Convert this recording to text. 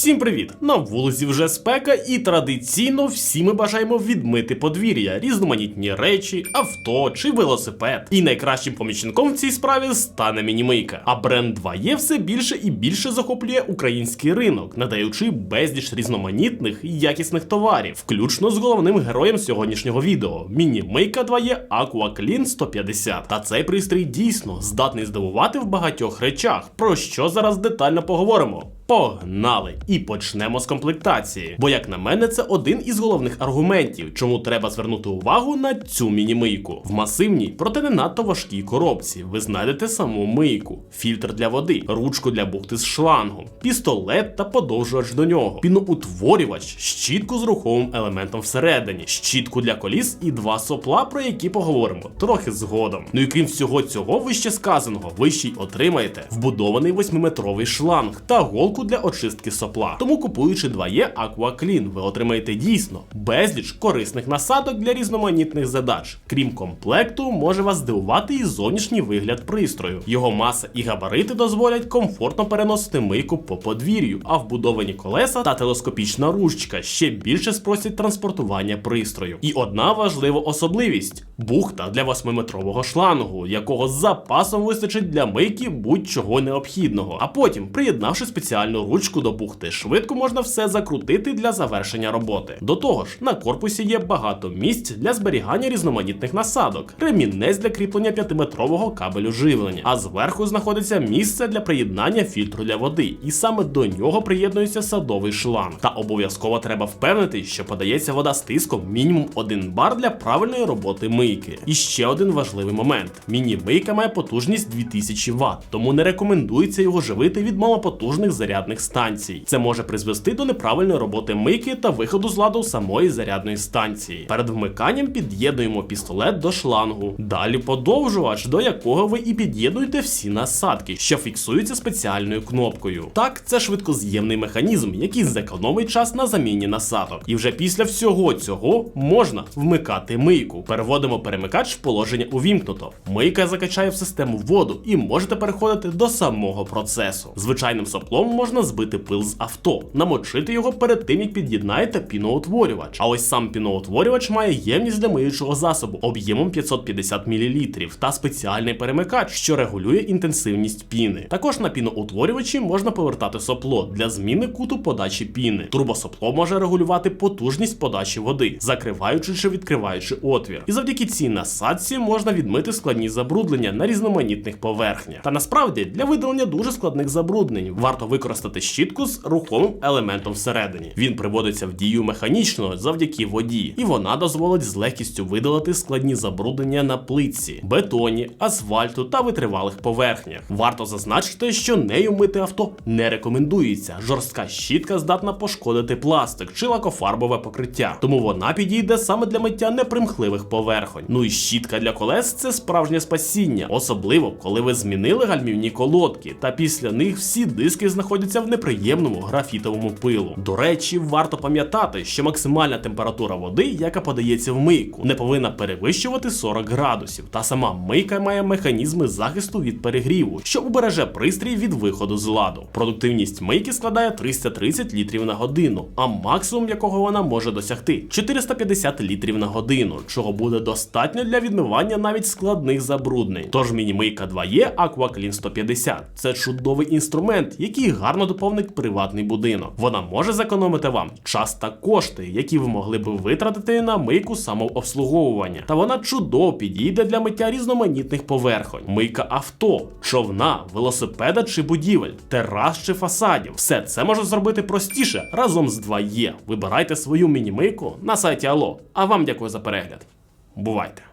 Всім привіт! На вулиці вже спека, і традиційно всі ми бажаємо відмити подвір'я, різноманітні речі, авто чи велосипед. І найкращим помічником в цій справі стане мінімийка. А бренд 2 все більше і більше захоплює український ринок, надаючи безліч різноманітних і якісних товарів, включно з головним героєм сьогоднішнього відео мінімийка 2 Aqua Clean 150. Та цей пристрій дійсно здатний здивувати в багатьох речах, про що зараз детально поговоримо. Погнали! І почнемо з комплектації. Бо, як на мене, це один із головних аргументів, чому треба звернути увагу на цю міні-мийку. В масивній, проте не надто важкій коробці. Ви знайдете саму мийку, фільтр для води, ручку для бухти з шлангом, пістолет та подовжувач до нього, піноутворювач, щітку з руховим елементом всередині, щітку для коліс і два сопла, про які поговоримо трохи згодом. Ну і крім всього цього вище сказаного, ви ще й отримаєте вбудований 8-метровий шланг та голку для очистки сопла. Тому купуючи 2E Aqua Clean, ви отримаєте дійсно безліч корисних насадок для різноманітних задач. Крім комплекту, може вас здивувати і зовнішній вигляд пристрою. Його маса і габарити дозволять комфортно переносити мийку по подвір'ю, а вбудовані колеса та телескопічна ручка ще більше спросять транспортування пристрою. І одна важлива особливість бухта для 8-метрового шлангу, якого з запасом вистачить для мийки будь-чого необхідного. А потім, приєднавши спеціальну ручку до бухти, швидко можна все закрутити для завершення роботи. До того ж, на корпусі є багато місць для зберігання різноманітних насадок, ремінець для кріплення 5-метрового кабелю живлення, а зверху знаходиться місце для приєднання фільтру для води, і саме до нього приєднується садовий шланг. Та обов'язково треба впевнити, що подається вода з тиском мінімум 1 бар для правильної роботи мийки. І ще один важливий момент: міні-мийка має потужність 2000 Вт, тому не рекомендується його живити від малопотужних зарядних станцій. Це може призвести до неправильної роботи мийки та виходу з ладу самої зарядної станції. Перед вмиканням під'єднуємо пістолет до шлангу. Далі подовжувач, до якого ви і під'єднуєте всі насадки, що фіксуються спеціальною кнопкою. Так, це швидкоз'ємний механізм, який зекономить час на заміні насадок. І вже після всього цього можна вмикати мийку. Переводимо перемикач в положення увімкнуто. Мийка закачає в систему воду і можете переходити до самого процесу. Звичайним соплом можна збити пил з авто, намочити його перед тим, як під'єднаєте піноутворювач. А ось сам піноутворювач має ємність для миючого засобу об'ємом 550 мл та спеціальний перемикач, що регулює інтенсивність піни. Також на піноутворювачі можна повертати сопло для зміни куту подачі піни. Турбосопло може регулювати потужність подачі води, закриваючи чи відкриваючи отвір. І завдяки цій насадці можна відмити складні забруднення на різноманітних поверхнях. Та насправді для видалення дуже складних забруднень варто використати щітку з рухомим елементом всередині. Він приводиться в дію механічно завдяки воді, і вона дозволить з легкістю видалити складні забруднення на плитці, бетоні, асфальту та витривалих поверхнях. Варто зазначити, що нею мити авто не рекомендується. Жорстка щітка здатна пошкодити пластик чи лакофарбове покриття, тому вона підійде саме для миття непримхливих поверхонь. Ну і щітка для колес це справжнє спасіння, особливо коли ви змінили гальмівні колодки, та після них всі диски знаходяться в неприємному графітовому пилу. До речі, варто пам'ятати, що максимальна температура води, яка подається в мийку, не повинна перевищувати 40 градусів. Та сама мийка має механізми захисту від перегріву, що убереже пристрій від виходу з ладу. Продуктивність мийки складає 330 літрів на годину, а максимум якого вона може досягти 450 літрів на годину, чого буде достатньо для відмивання навіть складних забруднень. Тож міні-мийка 2E Aqua Clean 150 це чудовий інструмент, який гарно доповнить приватний будинок. Вона може зекономити вам час та кошти, які ви могли б витратити на мийку самообслуговування. Та вона чудово підійде для миття різноманітних поверхонь, мийка авто, човна, велосипеда чи будівель, терас чи фасадів. Все це можна зробити простіше разом з 2E. Вибирайте свою міні-мийку на сайті Allo. А вам дякую за перегляд. Бувайте!